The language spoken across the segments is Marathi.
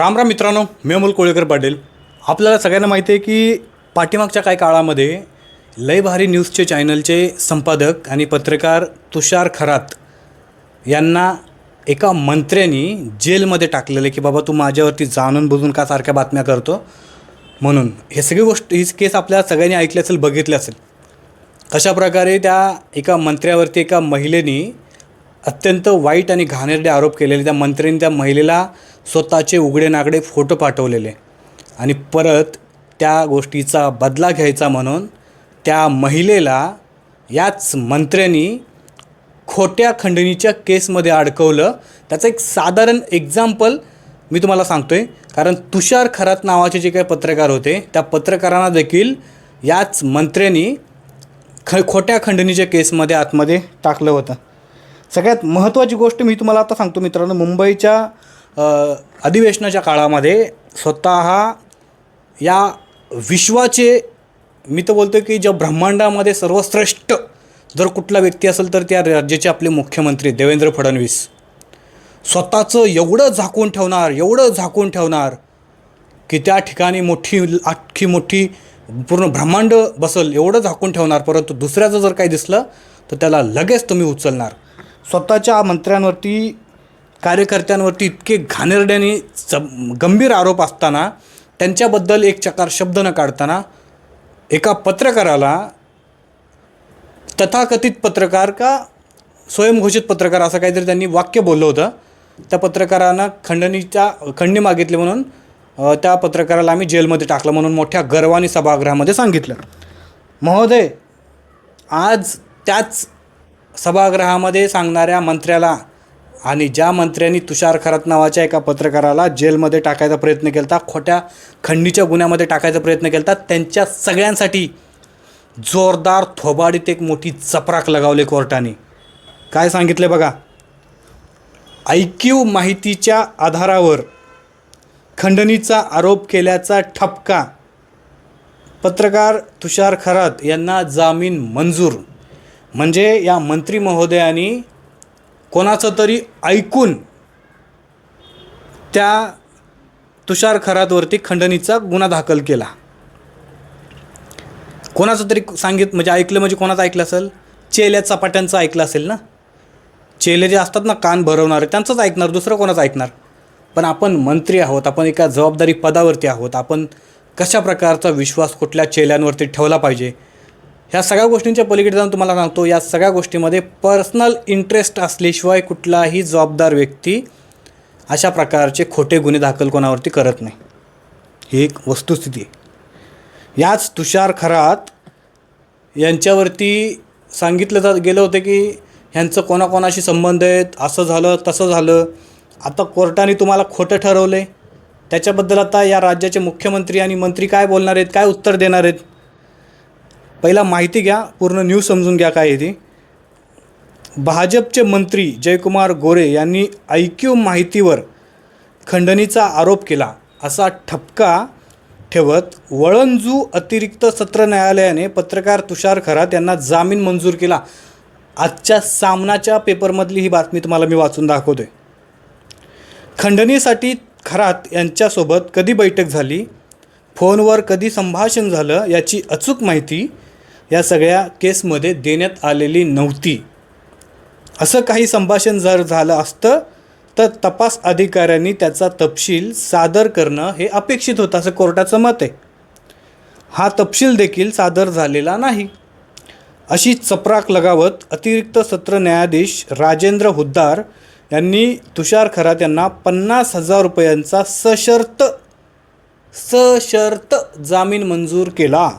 राम राम मित्रांनो मी अमोल कोळेकर पाटील. आपल्याला सगळ्यांना माहिती आहे की पाठीमागच्या काही काळामध्ये लय भारी न्यूजचे चॅनलचे संपादक आणि पत्रकार तुषार खरात यांना एका मंत्र्यांनी जेलमध्ये टाकलेलं की बाबा तू माझ्यावरती जाणून बुजून का सारख्या बातम्या करतो? म्हणून हे सगळी गोष्ट हीच केस आपल्या सगळ्यांनी ऐकली असेल बघितली असेल. कशाप्रकारे त्या एका मंत्र्यावरती एका महिलेनी अत्यंत वाईट आणि घाणेरडे आरोप केलेले त्या मंत्र्यांनी त्या महिलेला स्वतःचे उघडे नागडे फोटो पाठवलेले. आणि परत त्या गोष्टीचा बदला घ्यायचा म्हणून त्या महिलेला याच मंत्र्यांनी खोट्या खंडणीच्या केसमध्ये अडकवलं. त्याचं एक साधारण एक्झाम्पल मी तुम्हाला सांगतो आहे कारण तुषार खरात नावाचे जे काही पत्रकार होते त्या पत्रकारांना देखील याच मंत्र्यांनी ख खोट्या खंडणीच्या केसमध्ये आतमध्ये टाकलं होतं. सगळ्यात महत्त्वाची गोष्ट मी तुम्हाला आता सांगतो मित्रांनो मुंबईच्या अधिवेशनाच्या काळामध्ये स्वतः या विश्वाचे मी तर बोलतो की ज्या ब्रह्मांडामध्ये सर्वश्रेष्ठ जर कुठला व्यक्ती असेल तर त्या राज्याचे आपले मुख्यमंत्री देवेंद्र फडणवीस. स्वतःचं एवढं झाकून ठेवणार एवढं झाकून ठेवणार की त्या ठिकाणी मोठी आखी मोठी पूर्ण ब्रह्मांड बसल एवढं झाकून ठेवणार परंतु दुसऱ्याचं जर काही दिसलं तर त्याला लगेच तुम्ही उचलणार. स्वतःच्या मंत्र्यांवरती कार्यकर्त्यांवरती इतके घाणेरड्याने च गंभीर आरोप असताना त्यांच्याबद्दल एक चकार शब्द न काढताना एका पत्रकाराला तथाकथित पत्रकार का स्वयंघोषित पत्रकार असं काहीतरी त्यांनी वाक्य बोललं होतं. त्या पत्रकारानं खंडणीच्या खंडणी मागितली म्हणून त्या पत्रकाराला आम्ही जेलमध्ये टाकलं म्हणून मोठ्या गर्वाने सभागृहामध्ये सांगितलं. महोदय आज त्याच सभागृहामध्ये सांगणाऱ्या मंत्र्याला आणि ज्या मंत्र्यांनी तुषार खरात नावाच्या एका पत्रकाराला जेलमध्ये टाकायचा प्रयत्न केला खोट्या खंडीच्या गुन्ह्यामध्ये टाकायचा प्रयत्न केला त्यांच्या सगळ्यांसाठी जोरदार थोबाडीत एक मोठी चपराक लगावली कोर्टाने. काय सांगितले बघा? ऐक्यू माहितीच्या आधारावर खंडणीचा आरोप केल्याचा ठपका पत्रकार तुषार खरात यांना जामीन मंजूर म्हणजे या मंत्री महोदयांनी कोणाचं तरी ऐकून त्या तुषार खरातवरती खंडणीचा गुन्हा दाखल केला. कोणाचं तरी सांगित म्हणजे ऐकलं म्हणजे कोणाचं ऐकलं असेल? चेल्या चपाट्यांचं ऐकलं असेल ना? चेले जे असतात ना कान भरवणारे त्यांचंच ऐकणार दुसरं कोणाचं ऐकणार? पण आपण मंत्री आहोत आपण एका जबाबदारी पदावरती आहोत आपण कशा प्रकारचा विश्वास कुठल्या चेल्यांवरती ठेवला पाहिजे? ह्या सगळ्या गोष्टींच्या पलीकडे जाऊन तुम्हाला सांगतो या सगळ्या गोष्टीमध्ये पर्सनल इंटरेस्ट असल्याशिवाय कुठलाही जबाबदार व्यक्ती अशा प्रकारचे खोटे गुन्हे दाखल कोणावरती करत नाही. ही एक वस्तुस्थिती आहे. याच तुषार खरात यांच्यावरती सांगितलं जात गेलं होतं की ह्यांचं कोणाकोणाशी संबंध आहेत असं झालं तसं झालं. आता कोर्टाने तुम्हाला खोटं ठरवलं आहे त्याच्याबद्दल आता या राज्याचे मुख्यमंत्री आणि मंत्री काय बोलणार आहेत काय उत्तर देणार आहेत? पहिला माहिती घ्या पूर्ण न्यूज समजून घ्या काय ती. भाजपचे मंत्री जयकुमार गोरे यांनी ऐक्यू माहितीवर खंडणीचा आरोप केला. असा ठपका ठेवत वळंजू अतिरिक्त सत्र न्यायालयाने पत्रकार तुषार खरात यांना जामीन मंजूर केला. आजच्या सामनाच्या पेपरमधली ही बातमी तुम्हाला मी वाचून दाखवतोय. खंडणीसाठी खरात यांच्यासोबत कधी बैठक झाली? फोनवर कधी संभाषण झालं? याची अचूक माहिती या सगळ्या केसमध्ये देण्यात आलेली नव्हती. असं काही संभाषण जर झालं असतं तर तपास अधिकाऱ्यांनी त्याचा तपशील सादर करणं हे अपेक्षित होतं असं कोर्टाचं मत आहे. हा तपशील देखील सादर झालेला नाही. अशी चपराक लगावत अतिरिक्त सत्र न्यायाधीश राजेंद्र हुद्दार यांनी तुषार खरात यांना पन्नास हजार रुपयांचा सशर्त सशर्त जामीन मंजूर केला.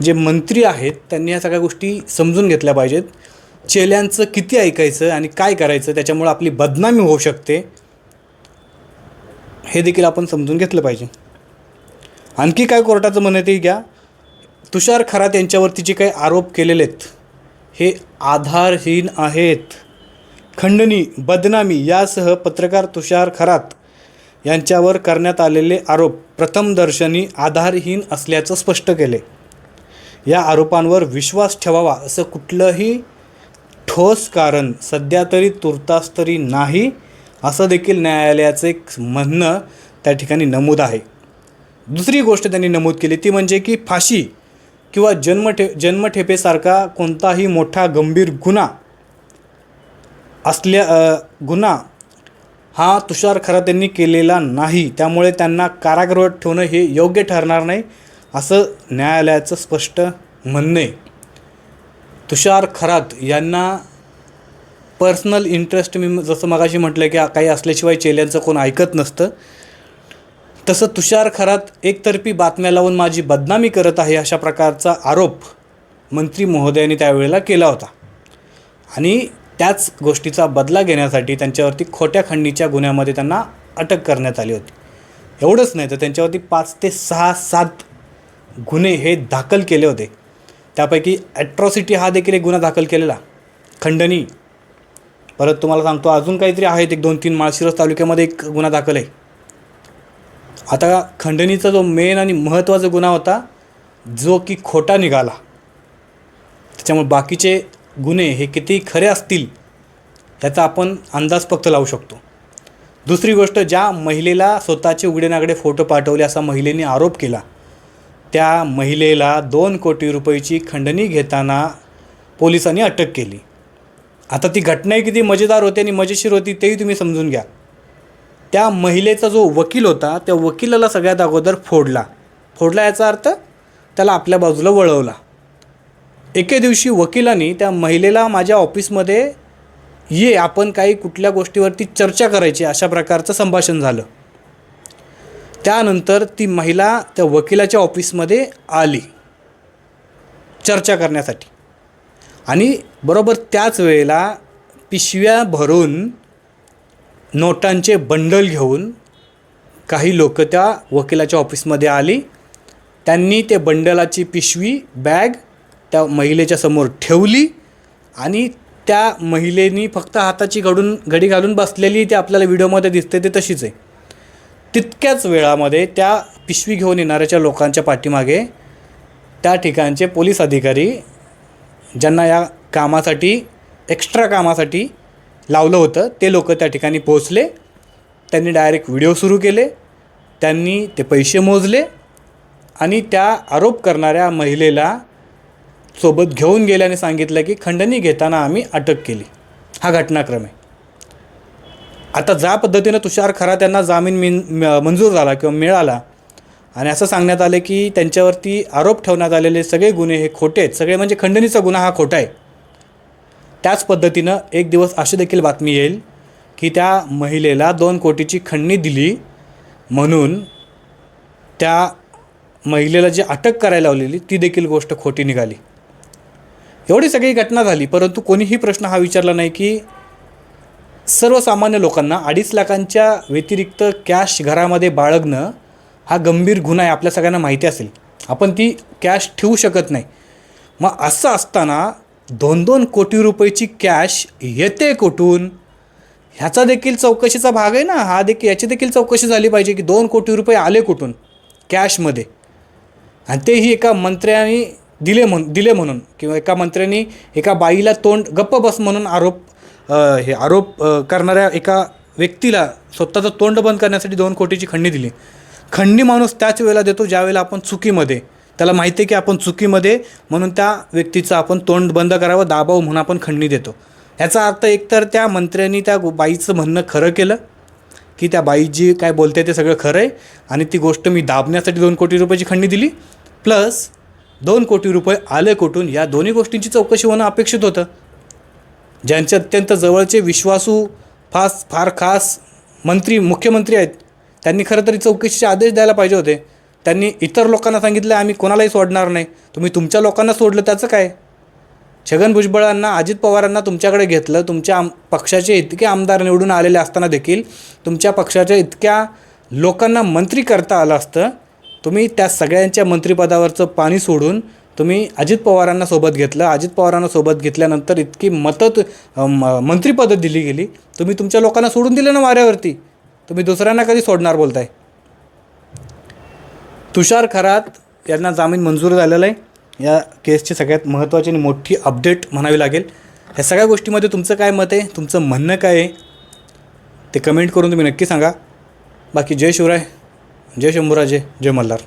जे मंत्री आहेत त्यांनी या सगळ्या गोष्टी समजून घेतल्या पाहिजेत. चेल्यांचं किती ऐकायचं आणि काय करायचं त्याच्यामुळं आपली बदनामी होऊ शकते हे देखील आपण समजून घेतलं पाहिजे. आणखी काय कोर्टाचं म्हणणं आहे ते घ्या. तुषार खरात यांच्यावरती जे काही आरोप केलेले आहेत हे आधारहीन आहेत. खंडणी बदनामी यासह पत्रकार तुषार खरात यांच्यावर करण्यात आलेले आरोप प्रथमदर्शनी आधारहीन असल्याचं स्पष्ट केले या आरोपांवर विश्वास ठेवावा असं कुठलंही ठोस कारण सध्या तरी तुर्तास तरी नाही असं देखील न्यायालयाचं एक म्हणणं त्या ठिकाणी नमूद आहे. दुसरी गोष्ट त्यांनी नमूद केली ती म्हणजे की फाशी किंवा जन्मठे जन्मठेपेसारखा कोणताही मोठा गंभीर गुन्हा असल्या गुन्हा हा तुषार खरात यांनी केलेला नाही. त्यामुळे त्यांना कारागृहात ठेवणं हे योग्य ठरणार नाही. असं न्यायालयाचं स्पष्ट म्हणणं आहे तुषार खरात यांना पर्सनल इंटरेस्ट मी जसं मगाशी म्हटलं की काही असल्याशिवाय चेल्यांचं कोण ऐकत नसतं. तसं तुषार खरात एकतर्फी बातम्या लावून माझी बदनामी करत आहे अशा प्रकारचा आरोप मंत्री महोदयांनी त्यावेळेला केला होता. आणि त्याच गोष्टीचा बदला घेण्यासाठी त्यांच्यावरती खोट्या खंडणीच्या गुन्ह्यामध्ये त्यांना अटक करण्यात आली होती. एवढंच नाही तर त्यांच्यावरती पाच ते सहा सात गुन्हे हे दाखल केले होते. त्यापैकी ॲट्रॉसिटी हा देखील एक गुन्हा दाखल केलेला. खंडणी. परत तुम्हाला सांगतो अजून काहीतरी आहेत एक दोन तीन माळशिरस तालुक्यामध्ये एक गुन्हा दाखल आहे. आता खंडणीचा जो मेन आणि महत्त्वाचा गुन्हा होता जो की खोटा निघाला. त्याच्यामुळे बाकीचे गुन्हे हे किती खरे असतील त्याचा आपण अंदाज फक्त लावू शकतो. दुसरी गोष्ट ज्या महिलेला स्वतःचे उघडेनागडे फोटो पाठवले असा महिलेने आरोप केला त्या महिलेला दोन कोटी रुपयाची खंडणी घेताना पोलिसांनी अटक केली. आता ती घटनाही किती मजेदार होती आणि मजेशीर होती तेही तुम्ही समजून घ्या. त्या महिलेचा जो वकील होता त्या वकिलाला सगळ्यात अगोदर फोडला. फोडला याचा अर्थ त्याला आपल्या बाजूला वळवला. एके दिवशी वकिलांनी त्या महिलेला माझ्या ऑफिसमध्ये ये आपण काही कुठल्या गोष्टीवरती चर्चा करायची अशा प्रकारचं संभाषण झालं. त्यानंतर ती महिला त्या वकिलाच्या ऑफिसमध्ये आली चर्चा करण्यासाठी. आणि बरोबर त्याच वेळेला पिशव्या भरून नोटांचे बंडल घेऊन काही लोक त्या वकिलाच्या ऑफिसमध्ये आली. त्यांनी ते बंडलाची पिशवी बॅग त्या महिलेच्या समोर ठेवली आणि त्या महिलेनी फक्त हाताची घडून घडी घालून बसलेली ते आपल्याला व्हिडिओमध्ये दिसते ते तशीच आहे. तितक्याच वेळामध्ये त्या पिशवी घेऊन येणाऱ्याच्या लोकांच्या पाठीमागे त्या ठिकाणचे पोलीस अधिकारी ज्यांना या कामासाठी एक्स्ट्रा कामासाठी लावलं होतं ते लोक त्या ठिकाणी पोहोचले. त्यांनी डायरेक्ट व्हिडिओ सुरू केले. त्यांनी ते पैसे मोजले आणि त्या आरोप करणाऱ्या महिलेला सोबत घेऊन गेल्याने सांगितलं की खंडणी घेताना आम्ही अटक केली. हा घटनाक्रम आहे. आता ज्या पद्धतीनं तुषार खरा त्यांना जामीन मिन म- मंजूर झाला किंवा मिळाला आणि असं सांगण्यात आलं की त्यांच्यावरती आरोप ठेवण्यात आलेले सगळे गुन्हे हे खोटे आहेत. सगळे म्हणजे खंडणीचा गुन्हा हा खोटा आहे. त्याच पद्धतीनं एक दिवस अशी देखील बातमी येईल की त्या महिलेला दोन कोटीची खंडणी दिली म्हणून त्या महिलेला जी अटक करायला लावलेली ती देखील गोष्ट खोटी निघाली. एवढी सगळी घटना झाली परंतु कोणीही प्रश्न हा विचारला नाही की सर्वसामान्य लोकांना अडीच लाखांच्या व्यतिरिक्त कॅश घरामध्ये बाळगणं हा गंभीर गुन्हा आहे आपल्या सगळ्यांना माहिती असेल. आपण ती कॅश ठेवू शकत नाही. मग असं असताना दोन दोन कोटी रुपयाची कॅश येते कुठून? ह्याचा देखील चौकशीचा भाग आहे ना. हा देखील याची देखील चौकशी झाली पाहिजे की दोन कोटी रुपये आले कुठून? कॅशमध्ये आणि तेही एका मंत्र्याने दिले म्हण दिले म्हणून किंवा एका मंत्र्यांनी एका बाईला तोंड गप्प बस म्हणून आरोप हे आरोप करणाऱ्या एका व्यक्तीला स्वतःचं तोंड बंद करण्यासाठी दोन कोटीची खंडणी दिली. खंडणी माणूस त्याच वेळेला देतो ज्यावेळेला आपण चुकीमध्ये त्याला माहिती आहे की आपण चुकीमध्ये म्हणून त्या व्यक्तीचं आपण तोंड बंद करावं दाबाव म्हणून आपण खंडणी देतो. ह्याचा अर्थ एकतर त्या मंत्र्यांनी त्या बाईचं म्हणणं खरं केलं की त्या बाई जी काय बोलते ते सगळं खरं आहे आणि ती गोष्ट मी दाबण्यासाठी दोन कोटी रुपयाची खंडणी दिली. प्लस दोन कोटी रुपये आले कुठून या दोन्ही गोष्टींची चौकशी होणं अपेक्षित होतं. ज्यांचे अत्यंत जवळचे विश्वासू फास फार खास मंत्री मुख्यमंत्री आहेत त्यांनी खरं तरी चौकशीचे आदेश द्यायला पाहिजे होते. त्यांनी इतर लोकांना सांगितलं आम्ही कोणालाही सोडणार नाही. तुम्ही तुमच्या लोकांना सोडलं त्याचं काय? छगन भुजबळांना अजित पवारांना तुमच्याकडे घेतलं. तुमच्या आम पक्षाचे इतके आमदार निवडून आलेले असताना देखील तुमच्या पक्षाच्या इतक्या लोकांना मंत्री करता आलं असतं. तुम्ही त्या सगळ्यांच्या मंत्रिपदावरचं पाणी सोडून तुम्ही अजित पवारांना सोबत घेतलं. अजित पवारांना सोबत घेतल्यानंतर इतकी मतं म- मंत्रिपदं दिली गेली. तुम्ही तुमच्या लोकांना सोडून दिलं ना वाऱ्यावरती? तुम्ही दुसऱ्यांना कधी सोडणार बोलताय? तुषार खरात यांना जामीन मंजूर झालेला आहे. या केसची सगळ्यात महत्त्वाची आणि मोठी अपडेट म्हणावी लागेल. ह्या सगळ्या गोष्टीमध्ये तुमचं काय मत आहे? तुमचं म्हणणं काय आहे? ते कमेंट करून तुम्ही नक्की सांगा. बाकी जय शिवराय जय शंभूराजे जय मल्हार.